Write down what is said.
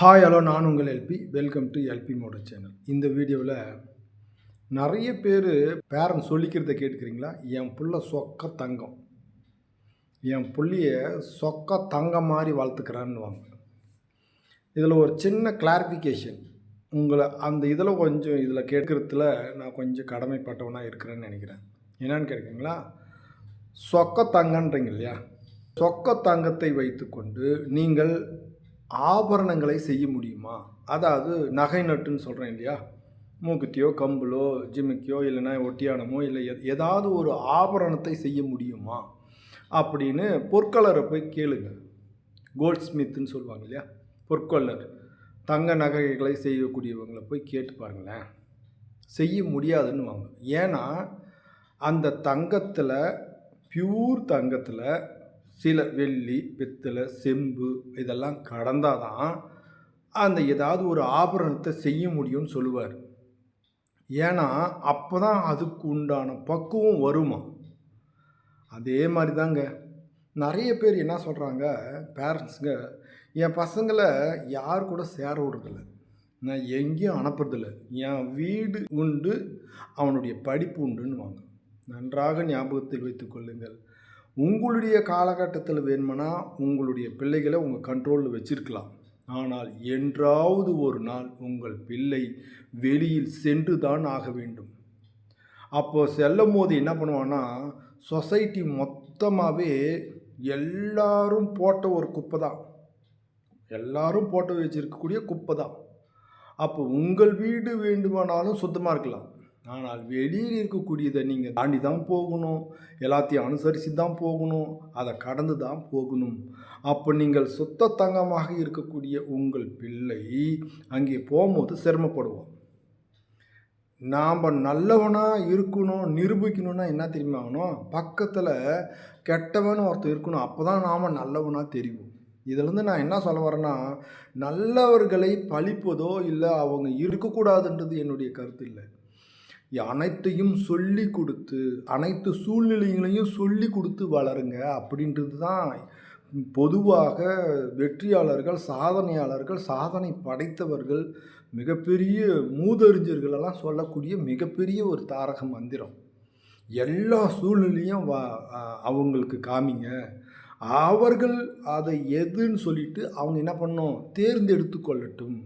Hi hello நான் உங்கள் LP welcome to LP motor channel இந்த வீடியோவில் நிறைய பேர் பேரண்ட் சொல்லிக்கிறத கேட்டுக்கிறீங்களா? என் பிள்ளை சொக்க தங்கம். என் புள்ளைய சொக்க தங்கம் மாதிரி வளர்த்துக்கிறான்னுவாங்க இதில் ஒரு சின்ன கிளாரிஃபிகேஷன் உங்களை அந்த இதில் கொஞ்சம் இதில் கேட்குறதுல நான் கொஞ்சம் கடமைப்பட்டவனாக இருக்கிறேன்னு நினைக்கிறேன். என்னன்னு கேட்குறீங்களா? சொக்க தங்கன்றீங்க இல்லையா? சொக்க தங்கத்தை வைத்துக்கொண்டு நீங்கள் ஆபரணங்களை செய்ய முடியுமா? அதாவது நகை நட்டுன்னு சொல்கிறேன் இல்லையா? மூக்குத்தியோ கம்புலோ ஜிமிக்கியோ இல்லைன்னா ஒட்டியானமோ இல்லை ஏதாவது ஒரு ஆபரணத்தை செய்ய முடியுமா? அப்படின்னு பொற்கலரை போய் கேளுங்க. கோல்ட் ஸ்மித்துன்னு சொல்லுவாங்க இல்லையா? பொற்கொள்ளர் தங்க நகைகளை செய்யக்கூடியவங்களை போய் கேட்டு பாருங்களேன். செய்ய முடியாதுன்னு வாங்க. ஏன்னா அந்த தங்கத்தில் பியூர் தங்கத்தில் சில வெள்ளி பித்தளை செம்பு இதெல்லாம் கடந்தால் தான் அந்த ஏதாவது ஒரு ஆபரணத்தை செய்ய முடியும்னு சொல்லுவார். ஏன்னா அப்போ தான் அதுக்கு உண்டான பக்குவம் வருமா? அதே மாதிரி தாங்க நிறைய பேர் என்ன சொல்கிறாங்க பேரண்ட்ஸுங்க என் பசங்களை யார் கூட சேர விடுறதில்ல. நான் எங்கேயும் அனுப்புறதில்ல. என் வீடு உண்டு அவனுடைய படிப்பு உண்டுன்னு வாங்க நன்றாக ஞாபகத்தில் வைத்துக்கொள்ளுங்கள் உங்களுடைய காலகட்டத்தில் வேணுமனா உங்களுடைய பிள்ளைகளை உங்கள் கண்ட்ரோலில் வச்சிருக்கலாம். ஆனால் என்றாவது ஒரு நாள் உங்கள் பிள்ளை வெளியில் சென்று தான் ஆக வேண்டும். அப்போ செல்லும் போது என்ன பண்ணுவான்னா சொசைட்டி மொத்தமாகவே எல்லாரும் போட்ட ஒரு குப்பை தான் எல்லாரும் போட்டு வச்சிருக்கக்கூடிய குப்பை தான் அப்போ உங்கள் வீடு வேண்டுமானாலும் சுத்தமாக இருக்கலாம். ஆனால் வெளியில் இருக்கக்கூடியதை நீங்கள் தாண்டி தான் போகணும். எல்லாத்தையும் அனுசரித்து தான் போகணும். அதை கடந்து தான் போகணும். அப்போ நீங்கள் சுத்த தங்கமாக இருக்கக்கூடிய உங்கள் பிள்ளை அங்கே போகும்போது சிரமப்படுவோம். நாம் நல்லவனாக இருக்கணும் நிரூபிக்கணும்னா என்ன தெரியுமா ஆகணும்? பக்கத்தில் கெட்டவன் ஒருத்தர் இருக்கணும். அப்போ தான் நாம் நல்லவனாக தெரியும் இதிலேருந்து நான் என்ன சொல்ல வரேன்னா நல்லவர்களை பழிப்பதோ இல்லை அவங்க இருக்கக்கூடாதுன்றது என்னுடைய கருத்து இல்லை. அனைத்தையும் சொல்லி கொடுத்து அனைத்து சூழ்நிலைகளையும் சொல்லி கொடுத்து வளருங்க அப்படின்றது தான் பொதுவாக வெற்றியாளர்கள் சாதனையாளர்கள் சாதனை படைத்தவர்கள் மிகப்பெரிய மூதறிஞர்களெல்லாம் சொல்லக்கூடிய மிகப்பெரிய ஒரு தாரக மந்திரம். எல்லா சூழ்நிலையும் வா அவங்களுக்கு காமிங்க. அவர்கள் அதை எதுன்னு சொல்லிட்டு அவங்க என்ன பண்ணோம்? தேர்ந்தெடுத்து கொள்ளட்டும்.